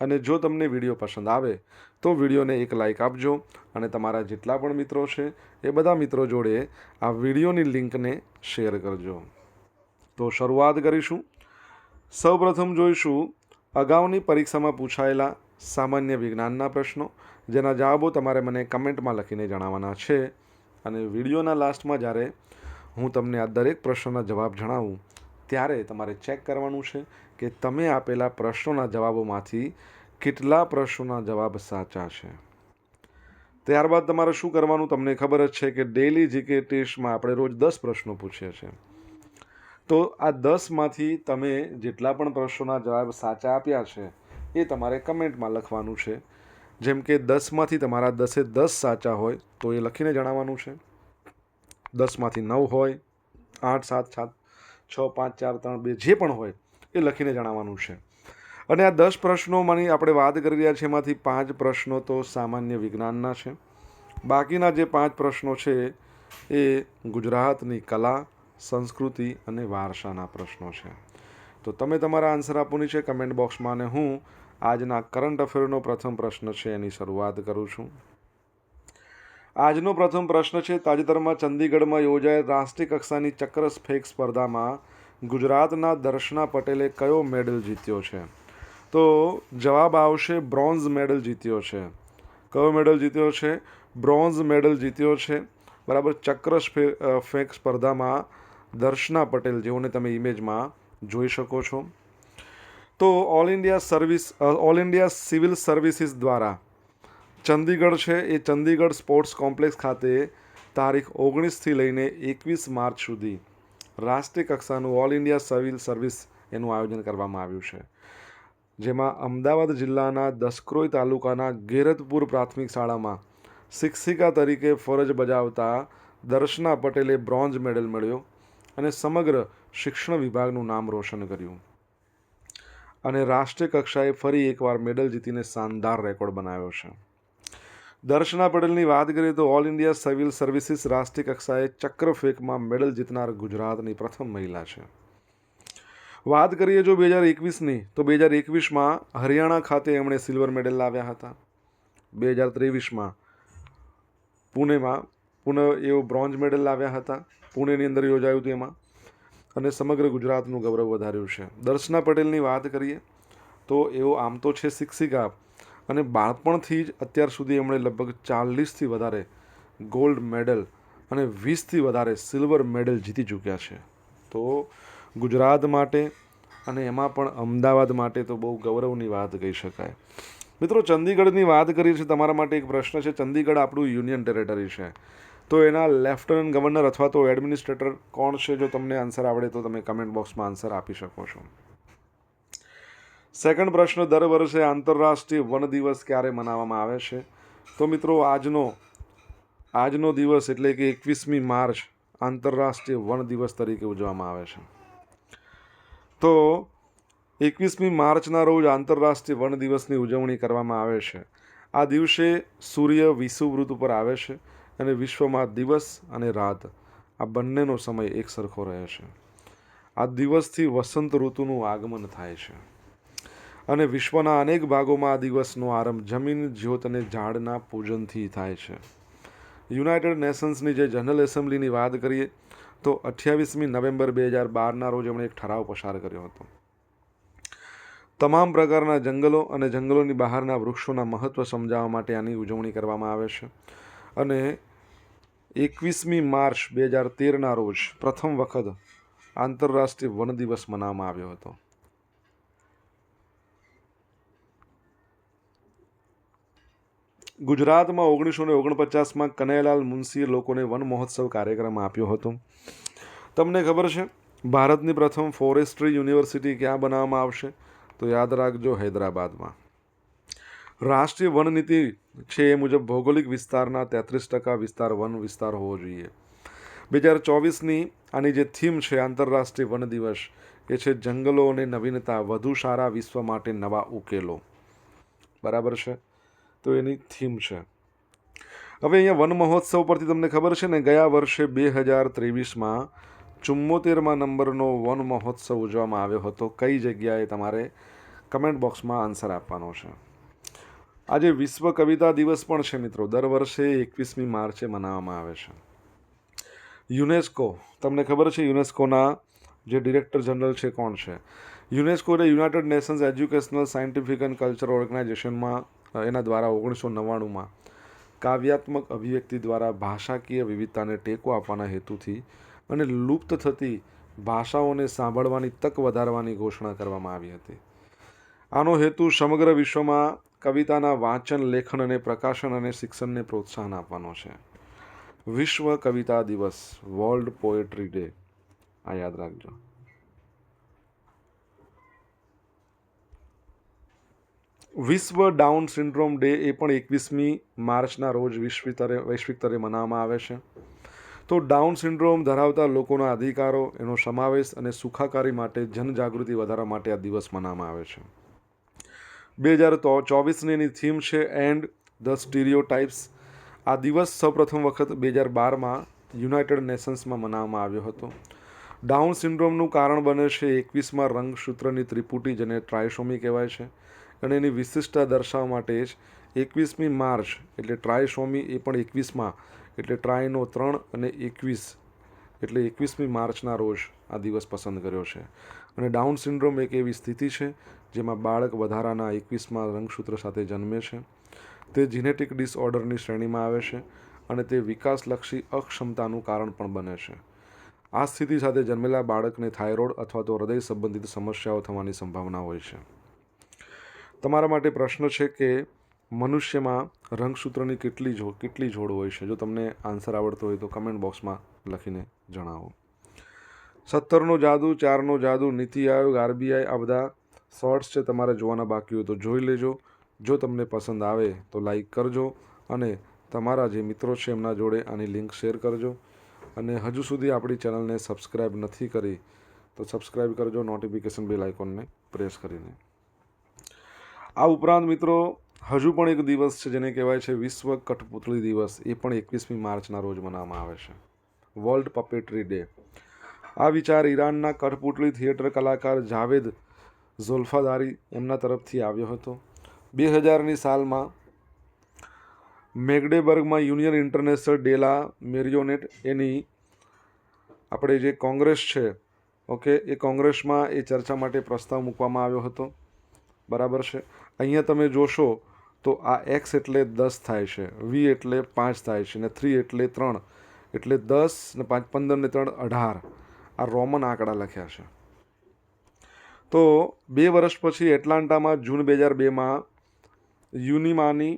અને જો તમને વીડિયો પસંદ આવે, તો વિડીયોને એક લાઈક આપજો અને તમારા જેટલા પણ મિત્રો છે, એ બધા મિત્રો જોડે આ વિડીયોની લિંકને શેર કરજો. તો શરૂઆત કરીશું. સૌપ્રથમ જોઈશું અગાઉની પરીક્ષામાં પૂછાયેલા સામાન્ય વિજ્ઞાનના પ્રશ્નો, જેના જવાબો તમારે મને કમેન્ટમાં લખીને જણાવવાના છે. અને વિડીયોના લાસ્ટમાં જ્યારે હું તમને આ દરેક પ્રશ્નોના જવાબ જણાવું ત્યારે તમારે ચેક કરવાનું છે કે તમે આપેલા પ્રશ્નોના જવાબોમાંથી કેટલા પ્રશ્નોના જવાબ સાચા છે. ત્યારબાદ તમારે શું કરવાનું? તમને ખબર જ છે કે ડેલી જીકે ટેસ્ટમાં આપણે રોજ દસ પ્રશ્નો પૂછીએ છીએ. તો આ દસમાંથી તમે જેટલા પણ પ્રશ્નોના જવાબ સાચા આપ્યા છે એ તમારે કમેન્ટમાં લખવાનું છે. જેમ કે દસમાંથી તમારા દસે દસ સાચા હોય તો એ લખીને જણાવવાનું છે. દસમાંથી નવ હોય, આઠ, સાત સાત છ, પાંચ, ચાર, ત્રણ, બે, જે પણ હોય, એ લખીને જણાવવાનું છે. અને આ દસ પ્રશ્નોમાંની આપણે વાત કરી રહ્યા છીએ, એમાંથી પાંચ પ્રશ્નો તો સામાન્ય વિજ્ઞાનના છે. બાકીના જે પાંચ પ્રશ્નો છે, એ ગુજરાતની કલા, સંસ્કૃતિ અને વારસાના પ્રશ્નો છે. તો તમે તમારા આન્સર આપવાની છે કમેન્ટ બોક્સમાં અને હું આજના કરંટ અફેરનો પ્રથમ પ્રશ્ન છે, એની શરૂઆત કરું છું. આજનો પ્રથમ પ્રશ્ન છે, તાજેતરમાં ચંદીગઢમાં યોજાયેલ રાષ્ટ્રીય કક્ષાની ચક્ર ફેંક સ્પર્ધામાં ગુજરાતના દર્શના પટેલે કયો મેડલ જીત્યો છે? તો જવાબ આવશે, બ્રોન્ઝ મેડલ જીત્યો છે. કયો મેડલ જીત્યો છે? બ્રોન્ઝ મેડલ જીત્યો છે. બરાબર ચક્ર ફેંક સ્પર્ધામાં દર્શના પટેલ જેઓને તમે ઇમેજમાં જોઈ શકો છો. તો all India service all India civil services દ્વારા ચંદીગઢ છે. એ ચંદીગઢ સ્પોર્ટ્સ કોમ્પ્લેક્સ ખાતે તારીખ ઓગણીસથી લઈને એકવીસ માર્ચ સુધી રાષ્ટ્રીય કક્ષાનું ઓલ ઇન્ડિયા સિવિલ સર્વિસ એનું આયોજન કરવામાં આવ્યું છે. જેમાં અમદાવાદ જિલ્લાના દસક્રોઈ તાલુકાના ગેરતપુર પ્રાથમિક શાળામાં શિક્ષિકા તરીકે ફરજ બજાવતા દર્શના પટેલે બ્રોન્ઝ મેડલ મળ્યો અને સમગ્ર શિક્ષણ વિભાગનું નામ રોશન કર્યું. અને રાષ્ટ્રીય કક્ષાએ ફરી એકવાર મેડલ જીતીને શાનદાર રેકોર્ડ બનાવ્યો છે. દર્શના પટેલની વાત કરીએ તો ઓલ ઇન્ડિયા સિવિલ સર્વિસીસ રાષ્ટ્રીય કક્ષાએ ચક્ર ફેંકમાં મેડલ જીતનાર ગુજરાતની પ્રથમ મહિલા છે. વાત કરીએ જો બે હજાર એકવીસની, તો બે હજાર એકવીસમાં હરિયાણા ખાતે એમણે સિલ્વર મેડલ લાવ્યા હતા. બે હજાર ત્રેવીસમાં પુણેમાં, પુણે એઓ બ્રોન્ઝ મેડલ લાવ્યા હતા. પુણેની અંદર યોજાયું હતું એમાં. અને સમગ્ર ગુજરાતનું ગૌરવ વધાર્યું છે. દર્શના પટેલની વાત કરીએ તો એઓ આમ તો છે શિક્ષિકા અને બાળપણથી જ અત્યાર સુધી એમણે લગભગ ચાલીસથી વધારે ગોલ્ડ મેડલ અને વીસથી વધારે સિલ્વર મેડલ જીતી ચૂક્યા છે. તો ગુજરાત માટે અને એમાં પણ અમદાવાદ માટે તો બહુ ગૌરવની વાત કહી શકાય. મિત્રો, ચંદીગઢની વાત કરીએ છીએ, તમારા માટે એક પ્રશ્ન છે. ચંદીગઢ આપણું યુનિયન ટેરેટરી છે. તો એના લેફ્ટનન્ટ ગવર્નર અથવા તો એડમિનિસ્ટ્રેટર કોણ છે? જો તમને આન્સર આવડે તો તમે કમેન્ટ બોક્સમાં આન્સર આપી શકો છો. સેકન્ડ પ્રશ્ન, દર વર્ષે આંતરરાષ્ટ્રીય વન દિવસ ક્યારે મનાવવામાં આવે છે? તો મિત્રો, આજનો આજનો દિવસ એટલે કે એકવીસમી માર્ચ આંતરરાષ્ટ્રીય વન દિવસ તરીકે ઉજવવામાં આવે છે. તો એકવીસમી માર્ચના રોજ આંતરરાષ્ટ્રીય વન દિવસની ઉજવણી કરવામાં આવે છે. આ દિવસે સૂર્ય વિષુવૃત ઉપર આવે છે અને વિશ્વમાં દિવસ અને રાત, આ બંનેનો સમય એક સરખો રહે છે. આ દિવસથી વસંત ઋતુનું આગમન થાય છે. અને વિશ્વના અનેક ભાગોમાં આ દિવસનો આરંભ જમીન જ્યોત અને ઝાડના પૂજનથી થાય છે. યુનાઇટેડ નેશન્સની જે જનરલ એસેમ્બલીની વાત કરીએ, તો અઠ્યાવીસમી નવેમ્બર બે હજાર બારના રોજ એમણે એક ઠરાવ પસાર કર્યો હતો. તમામ પ્રકારના જંગલો અને જંગલોની બહારના વૃક્ષોના મહત્ત્વ સમજાવવા માટે આની ઉજવણી કરવામાં આવે છે. અને એકવીસમી માર્ચ બે હજાર તેરના રોજ પ્રથમ વખત આંતરરાષ્ટ્રીય વન દિવસ મનાવવામાં આવ્યો હતો. ગુજરાતમાં ઓગણીસો ને ઓગણપચાસમાં કનૈયાલાલ મુનશીએ લોકોને વન મહોત્સવ કાર્યક્રમ આપ્યો હતો. તમને ખબર છે, ભારતની પ્રથમ ફોરેસ્ટ્રી યુનિવર્સિટી ક્યાં બનાવવામાં આવશે? તો યાદ રાખજો હૈદરાબાદમાં. રાષ્ટ્રીય વન નીતિ છે એ મુજબ ભૌગોલિક વિસ્તારના તેત્રીસ ટકા વિસ્તાર વન વિસ્તાર હોવો જોઈએ. બે હજાર ચોવીસની આની જે થીમ છે, આંતરરાષ્ટ્રીય વન દિવસ, એ છે જંગલો અને નવીનતા, વધુ સારા વિશ્વ માટે નવા ઉકેલો. બરાબર છે? તો એની થીમ છે. હવે અહીંયા વન મહોત્સવ પરથી તમને ખબર છે ને, ગયા વર્ષે બે હજાર ત્રેવીસમાં ચુમ્મોતેરમાં નંબરનો વન મહોત્સવ ઉજવવામાં આવ્યો હતો. કઈ જગ્યાએ તમારે કમેન્ટ બોક્સમાં આન્સર આપવાનો છે. આજે વિશ્વ કવિતા દિવસ પણ છે મિત્રો. દર વર્ષે એકવીસમી માર્ચે મનાવવામાં આવે છે. યુનેસ્કો, તમને ખબર છે યુનેસ્કોના જે ડિરેક્ટર જનરલ છે કોણ છે? યુનેસ્કો એટલે United Nations educational scientific and cultural ઓર્ગેનાઇઝેશનમાં એના દ્વારા ઓગણીસો નવ્વાણુંમાં કાવ્યાત્મક અભિવ્યક્તિ દ્વારા ભાષાકીય વિવિધતાને ટેકો આપવાના હેતુથી અને લુપ્ત થતી ભાષાઓને સાંભળવાની તક વધારવાની ઘોષણા કરવામાં આવી હતી. આનો હેતુ સમગ્ર વિશ્વમાં કવિતાના વાંચન, લેખન અને પ્રકાશન અને શિક્ષણને પ્રોત્સાહન આપવાનો છે. વિશ્વ કવિતા દિવસ, વર્લ્ડ પોએટ્રી ડે. આ યાદ રાખજો. વિશ્વ ડાઉન સિન્ડ્રોમ ડે એ પણ એકવીસમી માર્ચના રોજ વિશ્વ સ્તરે વૈશ્વિક સ્તરે મનાવવામાં આવે છે. તો ડાઉન સિન્ડ્રોમ ધરાવતા લોકોના અધિકારો, એનો સમાવેશ અને સુખાકારી માટે જનજાગૃતિ વધારવા માટે આ દિવસ મનાવવામાં આવે છે. બે હજાર ચોવીસની એની થીમ છે એન્ડ ધ સ્ટીરિયો ટાઈપ્સ આ દિવસ સૌપ્રથમ વખત બે હજાર બારમાં યુનાઇટેડ નેશન્સમાં મનાવવામાં આવ્યો હતો. ડાઉન સિન્ડ્રોમનું કારણ બને છે એકવીસમાં રંગસૂત્રની ત્રિપુટી જેને ટ્રાયસોમી કહેવાય છે. અને એની વિશિષ્ટતા દર્શાવવા માટે જ એકવીસમી માર્ચ, એટલે ટ્રાયસોમી એ પણ એકવીસમાં, એટલે ટ્રાયનો ત્રણ અને એકવીસ, એટલે એકવીસમી માર્ચના રોજ આ દિવસ પસંદ કર્યો છે. અને ડાઉન સિન્ડ્રોમ એક એવી સ્થિતિ છે, જેમાં બાળક વધારાના એકવીસમાં રંગસૂત્ર સાથે જન્મે છે. તે જીનેટિક ડિસઓર્ડરની શ્રેણીમાં આવે છે અને તે વિકાસલક્ષી અક્ષમતાનું કારણ પણ બને છે. આ સ્થિતિ સાથે જન્મેલા બાળકને થાઇરોઇડ અથવા તો હૃદય સંબંધિત સમસ્યાઓ થવાની સંભાવના હોય છે. તમારા માટે પ્રશ્ન છે કે મનુષ્યમાં રંગસૂત્રની કેટલી જો, કેટલી જોડ હોય છે? જો તમને આન્સર આવડતો હોય તો કમેન્ટ બોક્સમાં લખીને જણાવો. સત્તરનો જાદુ, ચારનો જાદુ, નીતિ આયોગ, આરબીઆઈ, આ બધા શોર્ટ્સ છે તમારે જોવાના બાકી હોય તો જોઈ લેજો. જો તમને પસંદ આવે તો લાઈક કરજો અને તમારા જે મિત્રો છે એમના જોડે આની લિંક શેર કરજો. અને હજુ સુધી આપણી ચેનલને સબસ્ક્રાઈબ નથી કરી તો સબસ્ક્રાઈબ કરજો નોટિફિકેશન બેલ આઇકોનને પ્રેસ કરીને. આ ઉપરાંત મિત્રો, હજુ પણ એક દિવસ છે જેને કહેવાય છે વિશ્વ કઠપુતળી દિવસ. એ પણ એકવીસમી માર્ચના રોજ મનાવવામાં આવે છે. વર્લ્ડ પપેટરી ડે આ વિચાર ઈરાનના કઠપુતળી થિયેટર કલાકાર જાવેદ ઝોલ્ફાદારી એમના તરફથી આવ્યો હતો. બે હજારની સાલમાં મેગડેબર્ગમાં યુનિયન ઇન્ટરનેશનલ ડેલા મેરિયોનેટ, એની આપણે જે કોંગ્રેસ છે, ઓકે, એ કોંગ્રેસમાં એ ચર્ચા માટે પ્રસ્તાવ મૂકવામાં આવ્યો હતો. બરાબર છે. અહીંયા તમે જોશો તો આ એક્સ એટલે દસ થાય છે વી એટલે પાંચ થાય છે, ને થ્રી એટલે ત્રણ, એટલે દસ, ને પાંચ, પંદર, ને ત્રણ, અઢાર. આ રોમન આંકડા લખ્યા છે. તો બે વર્ષ પછી એટલાન્ટામાં જૂન બે હજાર બેમાં યુનિમાની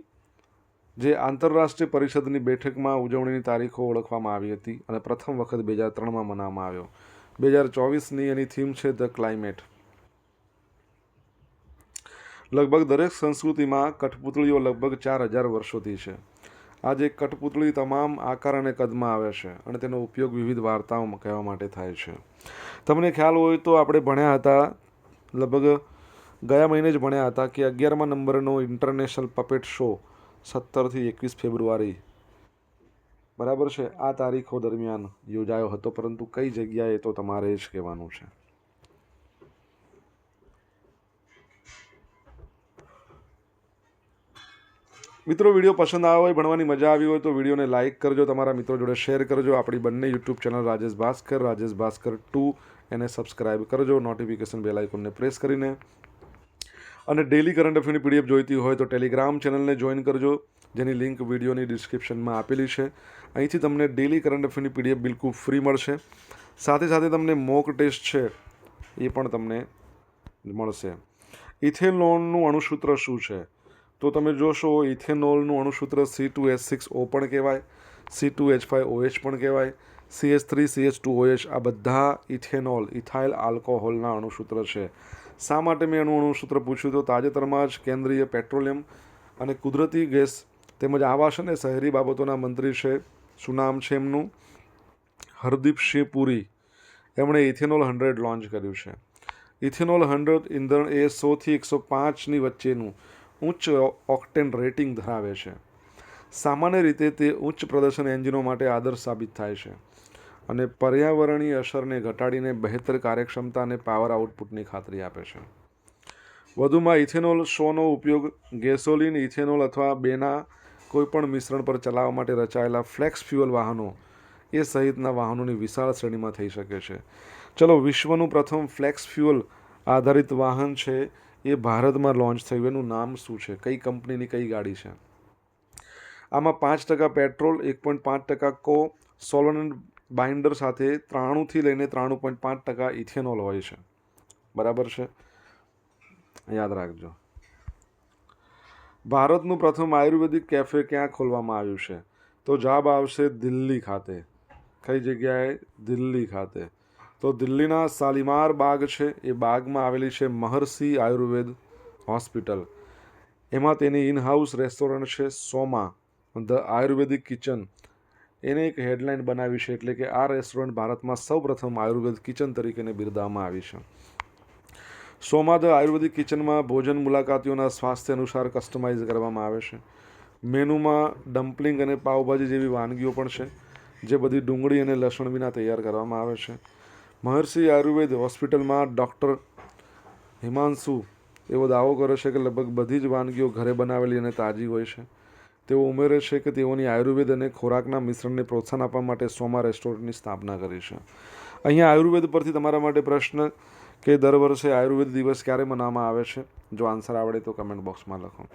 જે આંતરરાષ્ટ્રીય પરિષદની બેઠકમાં ઉજવણીની તારીખો ઓળખવામાં આવી હતી અને પ્રથમ વખત બે હજાર ત્રણમાં મનાવવામાં આવ્યો. બે હજાર ચોવીસની એની થીમ છે ધ ક્લાઇમેટ. લગભગ દરેક સંસ્કૃતિમાં કઠપુતળીઓ લગભગ ચાર હજાર વર્ષોથી છે. આજે કઠપુતળી તમામ આકાર અને કદમાં આવે છે અને તેનો ઉપયોગ વિવિધ વાર્તાઓ કહેવા માટે થાય છે. તમને ખ્યાલ હોય તો આપણે ભણ્યા હતા, લગભગ ગયા મહિને જ ભણ્યા હતા કે અગિયારમા નંબરનો ઇન્ટરનેશનલ પપેટ શો સત્તરથી એકવીસ ફેબ્રુઆરી. બરાબર છે? આ તારીખો દરમિયાન યોજાયો હતો, પરંતુ કઈ જગ્યાએ તો તમારે જ કહેવાનું છે. મિત્રો, વીડિયો પસંદ આવ્યો હોય, ભણવાની મજા આવી હોય તો વિડીયોને લાઇક કરજો, તમારા મિત્રો જોડે શેર કરજો. આપણી બંને YouTube channel Rajesh Bhaskar Rajesh Bhaskar two, એને સબસ્ક્રાઇબ કરજો, નોટિફિકેશન બેલ આઇકોનને પ્રેસ કરીને. અને ડેલી કરંટ અફેરની પીડીએફ જોઈતી હોય તો ટેલિગ્રામ ચેનલને જોઈન કરજો, જેની લિંક વિડીયોની ડિસ્ક્રિપ્શનમાં આપેલી છે. અહીંથી તમને ડેલી કરંટ અફેરની પીડીએફ બિલકુલ ફ્રી મળશે. સાથે સાથે તમને મોક ટેસ્ટ છે, એ પણ તમને મળશે. ઇથેલોનનું અણુસૂત્ર શું છે? તો તમે જોશો, ઇથેનોલનું અણુસૂત્ર C two H six O પણ કહેવાય C two H five O H પણ કહેવાય C H three C H two O H આ બધા ઇથેનોલ, ઇથાઇલ આલ્કોહોલના અણુસૂત્ર છે. શા માટે મેં એનું અણુસૂત્ર પૂછ્યું? તો તાજેતરમાં જ કેન્દ્રીય પેટ્રોલિયમ અને કુદરતી ગેસ તેમજ આવાસ અને શહેરી બાબતોના મંત્રી છે, શું નામ છે એમનું? હરદીપસિંહ પુરી. એમણે ઇથેનોલ હંડ્રેડ લોન્ચ કર્યું છે. ઇથેનોલ હંડ્રેડ ઇંધણ એ સોથી એકસો પાંચની વચ્ચેનું ઉચ્ચ ઓક્ટેન રેટિંગ ધરાવે છે. સામાન્ય રીતે તે ઉચ્ચ પ્રદર્શન એન્જિનો માટે આદર્શ સાબિત થાય છે અને પર્યાવરણીય અસરને ઘટાડીને બહેતર કાર્યક્ષમતા અને પાવર આઉટપુટની ખાતરી આપે છે. વધુમાં ઇથેનોલ શોનો ઉપયોગ ગેસોલિન, ઇથેનોલ અથવા બેના કોઈપણ મિશ્રણ પર ચલાવવા માટે રચાયેલા ફ્લેક્સ ફ્યુઅલ વાહનો એ સહિતના વાહનોની વિશાળ શ્રેણીમાં થઈ શકે છે. ચલો વિશ્વનું પ્રથમ ફ્લેક્સ ફ્યુઅલ આધારિત વાહન છે એ ભારતમાં લોન્ચ થયું. એનું નામ શું છે? કઈ કંપનીની કઈ ગાડી છે? આમાં પાંચ ટકા પેટ્રોલ, એક પોઈન્ટ પાંચ ટકા કો સોલન બાઇન્ડર સાથે ત્રાણુંથી લઈને ત્રાણું પોઈન્ટ પાંચ ટકા ઇથેનોલ હોય છે. બરાબર છે? યાદ રાખજો. ભારતનું પ્રથમ આયુર્વેદિક કેફે ક્યાં ખોલવામાં આવ્યું છે? તો જવાબ આવશે દિલ્હી ખાતે. કઈ જગ્યાએ? દિલ્હી ખાતે. તો દિલ્હીના શાલીમાર બાગ છે, એ બાગમાં આવેલી છે મહર્ષિ આયુર્વેદ હોસ્પિટલ. એમાં તેની ઇન હાઉસ રેસ્ટોરન્ટ છે, સોમા, ધ આયુર્વેદિક કિચન. એને એક હેડલાઇન બનાવી છે, એટલે કે આ રેસ્ટોરન્ટ ભારતમાં સૌપ્રથમ આયુર્વેદ કિચન તરીકેને બિરદાવવામાં આવી છે. સોમા ધ આયુર્વેદિક કિચનમાં ભોજન મુલાકાતીઓના સ્વાસ્થ્ય અનુસાર કસ્ટમાઇઝ કરવામાં આવે છે. મેનુમાં ડમ્પલિંગ અને પાવભાજી જેવી વાનગીઓ પણ છે, જે બધી ડુંગળી અને લસણ વિના તૈયાર કરવામાં આવે છે. મહર્ષિ આયુર્વેદ હોસ્પિટલમાં ડૉક્ટર હિમાંશુ એવો દાવો કરે છે કે લગભગ બધી જ વાનગીઓ ઘરે બનાવેલી અને તાજી હોય છે. તેઓ ઉમેરે છે કે તેઓની આયુર્વેદ અને ખોરાકના મિશ્રણને પ્રોત્સાહન આપવા માટે સોમા રેસ્ટોરન્ટની સ્થાપના કરી છે. અહીંયા આયુર્વેદ પરથી તમારા માટે પ્રશ્ન કે દર વર્ષે આયુર્વેદ દિવસ ક્યારે મનાવવામાં આવે છે? જો આન્સર આવડે તો કમેન્ટ બોક્સમાં લખો.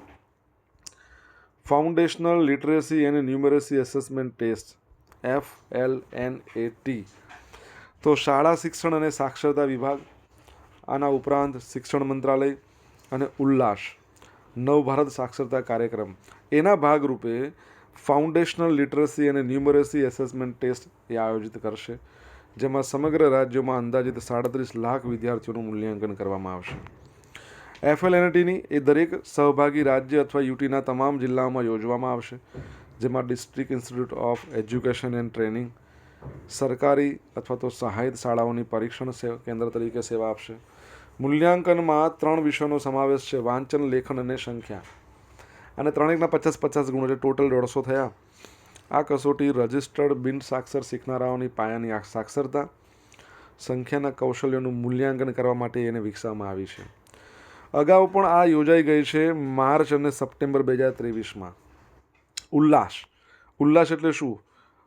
Foundational literacy and numeracy assessment test F L N A T તો શાળા શિક્ષણ અને સાક્ષરતા વિભાગ, આના ઉપરાંત શિક્ષણ મંત્રાલય અને ઉલ્લાસ, નવ ભારત સાક્ષરતા કાર્યક્રમ. એના ભાગરૂપે ફાઉન્ડેશનલ લિટરસી અને ન્યુમરસી એસેસમેન્ટ ટેસ્ટ એ આયોજિત કરશે, જેમાં સમગ્ર રાજ્યોમાં અંદાજિત સાડત્રીસ લાખ વિદ્યાર્થીઓનું મૂલ્યાંકન કરવામાં આવશે. એફએલએનટીની એ દરેક સહભાગી રાજ્ય અથવા યુટીના તમામ જિલ્લાઓમાં યોજવામાં આવશે, જેમાં district institute of education and training સરકારી અથવા તો સહાયિત શાળાઓની પરીક્ષણ કેન્દ્ર તરીકે સેવા આપશે. મૂલ્યાંકનમાં ત્રણ વિષયોનો સમાવેશ છે, વાંચન, લેખન અને સંખ્યા. અને ત્રણેકના પચાસ પચાસ ગુણ એટલે ટોટલ દોઢસો થયા. આ કસોટી રજિસ્ટર્ડ બિન સાક્ષર શીખનારાઓની પાયાની સાક્ષરતા, સંખ્યાના કૌશલ્યોનું મૂલ્યાંકન કરવા માટે એને વિકસાવવામાં આવી છે. અગાઉ પણ આ યોજાઈ ગઈ છે માર્ચ અને સપ્ટેમ્બર બે હજાર ત્રેવીસમાં. ઉલ્લાસ. ઉલ્લાસ એટલે શું?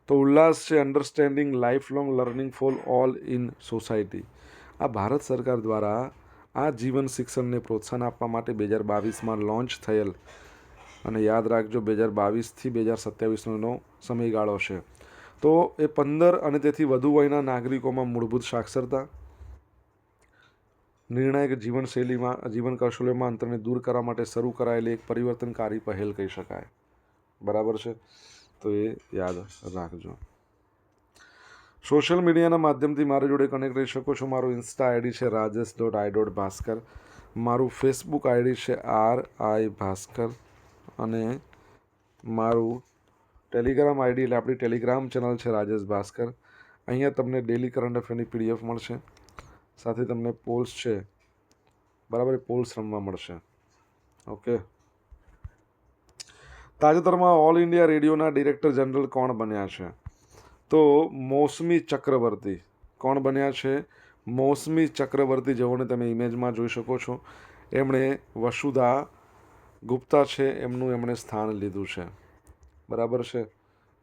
તો ઉલ્લાસ છે understanding lifelong learning for all in society આ ભારત સરકાર દ્વારા આ જીવન શિક્ષણને પ્રોત્સાહન આપવા માટે બે હજાર બાવીસમાં લોન્ચ થયેલ. અને યાદ રાખજો, બે હજાર બાવીસથી બે હજાર સત્યાવીસનો સમયગાળો છે. તો એ પંદર અને તેથી વધુ વયના નાગરિકોમાં મૂળભૂત સાક્ષરતા, નિર્ણાયક જીવનશૈલીમાં જીવન કૌશલ્યમાં અંતરને દૂર કરવા માટે શરૂ કરાયેલી એક પરિવર્તનકારી પહેલ કહી શકાય. બરાબર છે? તો એ યાદ રાખજો. સોશિયલ મીડિયાના માધ્યમથી મારી જોડે કનેક્ટ રહી શકો છો. મારું ઇન્સ્ટા આઈડી છે Rajesh dot I dot Bhaskar મારું ફેસબુક આઈડી છે આર આઈ ભાસ્કર અને મારું ટેલિગ્રામ આઈડી એટલે આપણી ટેલિગ્રામ ચેનલ છે રાજેશ ભાસ્કર અહીંયા તમને ડેલી કરંટ અફેરની પીડીએફ મળશે. સાથે તમને પોલ્સ છે. બરાબર પોલ્સ રમવા મળશે. ઓકે તાજેતરમાં ઓલ ઇન્ડિયા રેડિયોના ડિરેક્ટર જનરલ કોણ બન્યા છે? તો મોસમી ચક્રવર્તી કોણ બન્યા છે? મોસમી ચક્રવર્તી જેઓને તમે ઇમેજમાં જોઈ શકો છો, એમણે વસુધા ગુપ્તા છે, એમનું એમણે સ્થાન લીધું છે. બરાબર છે?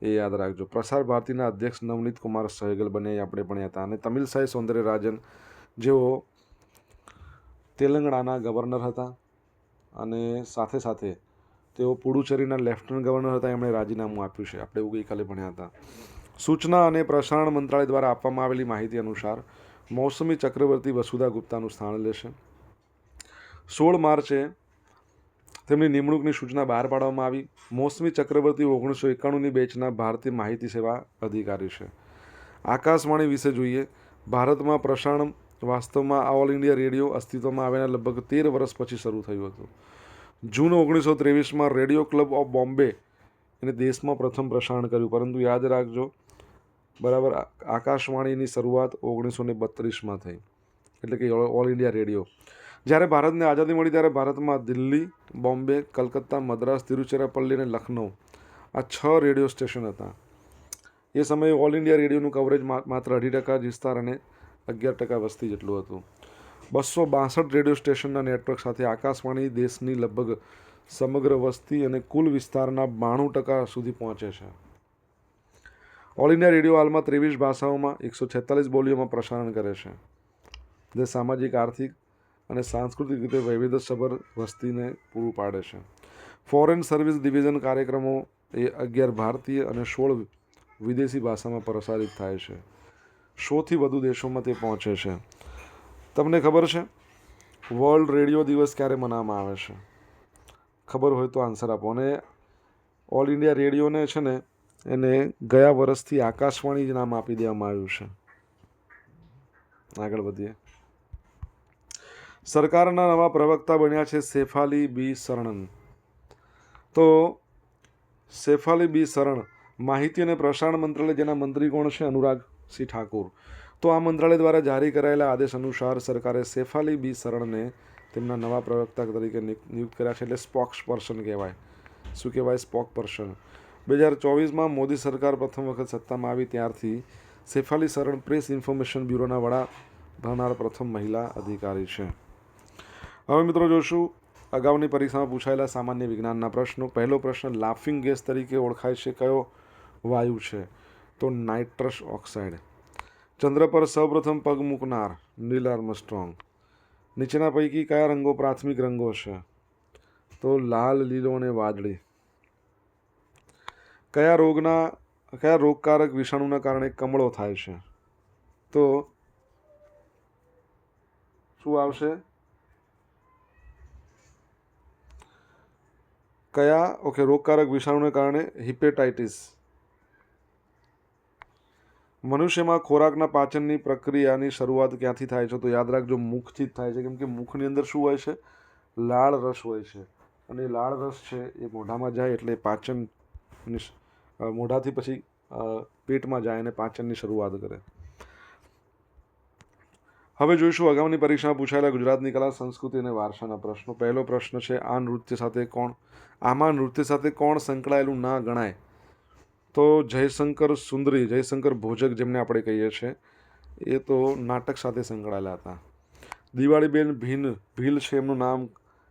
એ યાદ રાખજો. પ્રસાર ભારતીના અધ્યક્ષ નવનીત કુમાર સહેગલ બને આપણે ભણ્યા હતા. અને તમિલ સાઈ સૌંદર્ય રાજન જેઓ તેલંગણાના ગવર્નર હતા. અને સાથે સાથે તેઓ પુડુચેરીના લેફ્ટનન્ટ ગવર્નર હતા, એમણે રાજીનામું આપ્યું છે. આપણે એવું ગઈકાલે ભણ્યા હતા. સૂચના અને પ્રસારણ મંત્રાલય દ્વારા આપવામાં આવેલી માહિતી અનુસાર, મોસમી ચક્રવર્તી વસુધા ગુપ્તાનું સ્થાન લેશે. સોળ માર્ચે તેમની નિમણૂકની સૂચના બહાર પાડવામાં આવી. મોસમી ચક્રવર્તી ઓગણીસો એકાણુંની બેચના ભારતીય માહિતી સેવા અધિકારી છે. આકાશવાણી વિશે જોઈએ, ભારતમાં પ્રસારણ વાસ્તવમાં ઓલ ઇન્ડિયા રેડિયો અસ્તિત્વમાં આવ્યાના લગભગ તેર વર્ષ પછી શરૂ થયું હતું. જૂન ઓગણીસો ત્રેવીસમાં રેડિયો ક્લબ ઓફ બોમ્બે એને દેશમાં પ્રથમ પ્રસારણ કર્યું. પરંતુ યાદ રાખજો, બરાબર આકાશવાણીની શરૂઆત ઓગણીસો ને બત્રીસમાં થઈ. એટલે કે ઓલ ઇન્ડિયા રેડિયો. જ્યારે ભારતને આઝાદી મળી ત્યારે ભારતમાં દિલ્હી, બોમ્બે, કલકત્તા, મદ્રાસ, તિરુચિરાપલ્લી અને લખનઉ આ છ રેડિયો સ્ટેશન હતા. એ સમયે ઓલ ઇન્ડિયા રેડિયોનું કવરેજ માત્ર અઢી ટકા જ વિસ્તાર અને અગિયાર ટકા વસ્તી જેટલું હતું. બસો બાસઠ રેડિયો સ્ટેશનના નેટવર્ક સાથે આકાશવાણી દેશની લગભગ સમગ્ર વસ્તી અને કુલ વિસ્તારના બાણું ટકા સુધી પહોંચે છે. ઓલ ઇન્ડિયા રેડિયો હાલમાં ત્રેવીસ ભાષાઓમાં એકસો છેતાલીસ બોલીઓમાં પ્રસારણ કરે છે. જે સામાજિક, આર્થિક અને સાંસ્કૃતિક રીતે વૈવિધ્યસભર વસ્તીને પૂરું પાડે છે. ફોરેન સર્વિસ ડિવિઝન કાર્યક્રમો એ અગિયાર ભારતીય અને સોળ વિદેશી ભાષામાં પ્રસારિત થાય છે. સોથી વધુ દેશોમાં તે પહોંચે છે. તમને ખબર છે? વર્લ્ડ રેડિયો દિવસ ક્યારે મનાવવામાં આવે છે? ખબર હોય તો આન્સર આપો. અને ઓલ ઇન્ડિયા રેડિયોને છે ને, એને ગયા વર્ષથી આકાશવાણી જ નામ આપી દેવામાં આવ્યું છે. આગળ વધીએ. સરકારના નવા પ્રવક્તા બન્યા છે સેફાલી બી શરણન. તો શેફાલી બી શરણ માહિતી અને પ્રસારણ મંત્રાલય જેના મંત્રી કોણ છે? અનુરાગ સિંહ ઠાકુર. તો આ મંત્રાલય દ્વારા જારી કરાયેલા આદેશ અનુસાર સરકારે સેફાલી બી શરણને તેમના નવા પ્રવક્તા તરીકે નિયુક્ત કર્યા છે એટલે સ્પોક્સ પર્સન કહેવાય. શું કહેવાય? સ્પોક પર્સન બે હજાર ચોવીસમાં મોદી સરકાર પ્રથમ વખત સત્તામાં આવી ત્યારથી સેફાલી શરણ પ્રેસ ઇન્ફોર્મેશન બ્યુરોના વડા ભરનાર પ્રથમ મહિલા અધિકારી છે. હવે મિત્રો જોશું, અગાઉની પરીક્ષામાં પૂછાયેલા સામાન્ય વિજ્ઞાનના પ્રશ્નો. પહેલો પ્રશ્ન, લાફિંગ ગેસ તરીકે ઓળખાય છે કયો? વાયુ છે. તો નાઇટ્રસ ઓક્સાઇડ. ચંદ્ર પર સૌપ્રથમ પગ મૂકનાર નીલ આર્મસ્ટ્રોંગ નીચેના પૈકી કયા રંગો પ્રાથમિક રંગો છે તો લાલ, લીલો અને વાદળી. કયા રોગના, કયા રોગકારક વિષાણુના કારણે કમળો થાય છે? તો શું આવશે? કયા, ઓકે, રોગકારક વિષાણુને કારણે હિપેટાઇટિસ. મનુષ્યમાં ખોરાકના પાચનની પ્રક્રિયાની શરૂઆત ક્યાંથી થાય છે? તો યાદ રાખજો, મુખથી જ થાય છે. કેમ કે મુખની અંદર શું હોય છે? લાળ રસ હોય છે. અને લાળ રસ છે એ મોઢામાં જાય એટલે પાચન મોઢાથી પછી પેટમાં જાય અને પાચનની શરૂઆત કરે. હવે જોઈશું અગાઉની પરીક્ષામાં પૂછાયેલા ગુજરાતની કલા, સંસ્કૃતિ અને વારસાના પ્રશ્નો. પહેલો પ્રશ્ન છે, આ નૃત્ય સાથે કોણ, આમાં નૃત્ય સાથે કોણ સંકળાયેલું ના ગણાય? તો જયશંકર સુંદરી, જયશંકર ભોજક જેમને આપણે કહીએ છીએ, એ તો નાટક સાથે સંકળાયેલા હતા. દિવાળીબેન ભીન, ભીલ છે એમનું નામ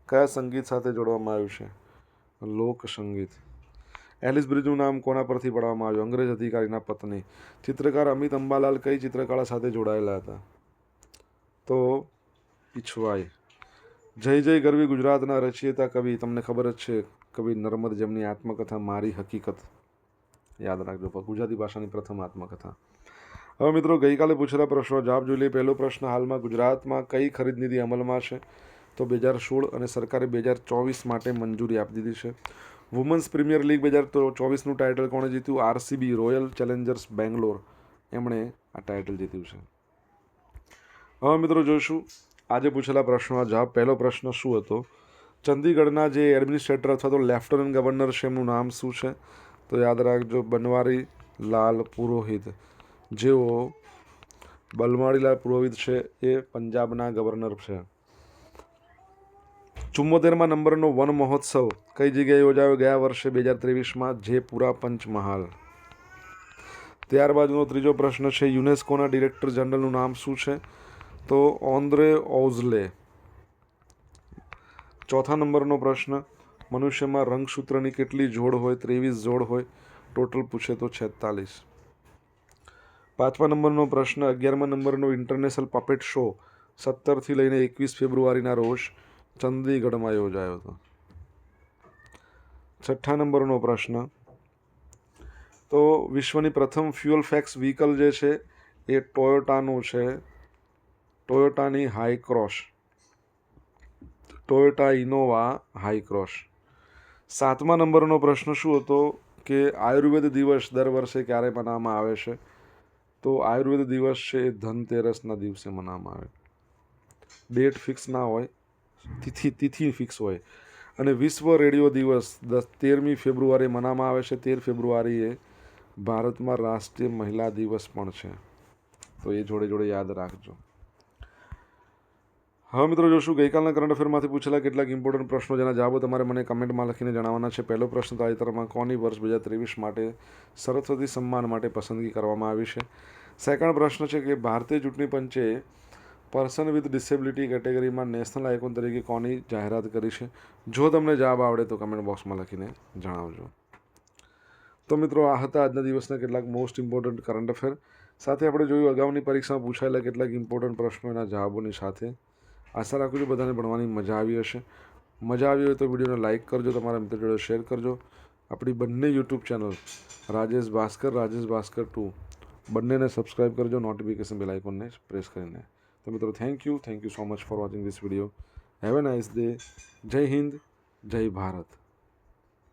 કયા સંગીત સાથે જોડવામાં આવ્યું છે? લોક સંગીત. એલિસ બ્રિજનું નામ કોના પરથી પાડવામાં આવ્યું? અંગ્રેજ અધિકારીના પત્ની. ચિત્રકાર અમિત અંબાલાલ કઈ ચિત્રકળા સાથે જોડાયેલા હતા? તો પીછવાઈ જય જય ગરવી ગુજરાતના રચયિતા કવિ, તમને ખબર જ છે, કવિ નર્મદ જેમની આત્મકથા મારી હકીકત. યાદ રાખજો ગુજરાતી ભાષાની પ્રથમ આત્મકથા. હવે મિત્રો, ગઈકાલે પૂછેલા પ્રશ્નો. જવાબ જોઈ લઈએ પહેલો પ્રશ્ન, હાલમાં ગુજરાતમાં કઈ ખરીદ નીતિ અમલમાં છે? તો બે હજાર સોળ અને સરકારે બે હજાર ચોવીસ માટે મંજૂરી આપી દીધી છે. વુમન્સ પ્રીમિયર લીગ બે હજાર ચોવીસનું ટાઇટલ કોણે જીત્યું? RCB, Royal Challengers, Bangalore. એમણે આ ટાઇટલ જીત્યું છે. હવે મિત્રો, જોઈશું. આજે પૂછેલા પ્રશ્નોના જવાબ. પહેલો પ્રશ્ન શું હતો? ચંદીગઢના જે એડમિનિસ્ટ્રેટર અથવા તો લેફ્ટનન્ટ ગવર્નર છે, એમનું નામ શું છે? તો યાદ રાખજો, બનવારી લાલ પુરોહિત. જેઓ બલવારીલાલ પુરોહિત છે, એ પંજાબના ગવર્નર છે. ચુમ્મોતેરમાં નંબરનો વન મહોત્સવ કઈ જગ્યાએ યોજાયો? ગયા વર્ષે બે હજાર ત્રેવીસમાં જયપુરા પંચમહાલ. ત્યારબાદનો ત્રીજો પ્રશ્ન છે, યુનેસ્કોના ડિરેક્ટર જનરલનું નામ શું છે? તો ઓન્દ્રે ઓઝલે. ચોથા નંબરનો પ્રશ્ન મનુષ્યમાં રંગસૂત્રની કેટલી જોડ હોય, ત્રેવીસ જોડ હોય, ટોટલ પૂછે તો છેતાલીસ. પાંચમા નંબરનો પ્રશ્ન, અગિયારમા નંબરનો ઇન્ટરનેશનલ પપેટ શો સત્તરથી લઈને એકવીસ ફેબ્રુઆરીના રોજ ચંદીગઢમાં યોજાયો હતો. છઠ્ઠા નંબરનો પ્રશ્ન, તો વિશ્વની પ્રથમ ફ્યુઅલ ફેક્સ વ્હીકલ જે છે, એ ટોયોટાનું છે. ટોયોટાની Hycross Toyota Innova Hycross સાતમા નંબરનો પ્રશ્ન શું હતો કે આયુર્વેદ દિવસ દર વર્ષે ક્યારે મનાવવામાં આવે છે? તો આયુર્વેદ દિવસ છે એ ધનતેરસના દિવસે મનાવવામાં આવે. ડેટ ફિક્સ ના હોય, તિથિ તિથિ ફિક્સ હોય. અને વિશ્વ રેડિયો દિવસ દસ, તેરમી ફેબ્રુઆરી મનાવવામાં આવે છે. તેર ફેબ્રુઆરીએ ભારતમાં રાષ્ટ્રીય મહિલા દિવસ પણ છે. તો એ જોડે જોડે યાદ રાખજો. હવે મિત્રો જોશું ગઈકાલના કરંટ અફેરમાંથી પૂછેલા કેટલાક ઇમ્પોર્ટન્ટ પ્રશ્નો જેના જવાબો તમારે મને કમેન્ટમાં લખીને જણાવવાના છે. પહેલો પ્રશ્ન તાજેતરમાં કોની વર્ષ બે હજાર ત્રેવીસ માટે સરસ્વતી સન્માન માટે પસંદગી કરવામાં આવી છે? સેકન્ડ પ્રશ્ન છે કે ભારતીય ચૂંટણી પંચે પર્સન વિથ ડિસેબિલિટી કેટેગરીમાં નેશનલ આઇકોન તરીકે કોની જાહેરાત કરી છે? જો તમને જવાબ આવડે તો કમેન્ટ બોક્સમાં લખીને જણાવજો. તો મિત્રો, આ હતા આજના દિવસના કેટલાક મોસ્ટ ઇમ્પોર્ટન્ટ કરંટ અફેર સાથે આપણે જોયું, અગાઉની પરીક્ષામાં પૂછાયેલા કેટલાક ઇમ્પોર્ટન્ટ પ્રશ્નો એના જવાબોની સાથે આશા રાખું છું બધાને ભણવાની મજા આવી હશે. મજા આવી હોય તો વિડીયોને લાઇક કરજો, તમારા મિત્રો જોડે શેર કરજો. આપણી બંને YouTube channel Rajesh Bhaskar Rajesh Bhaskar two, બંનેને સબસ્ક્રાઇબ કરજો, નોટિફિકેશન બેલ આઇકોનને પ્રેસ કરીને. તો મિત્રો thank you thank you so much for watching this video have a nice day Jai Hind, Jai Bharat.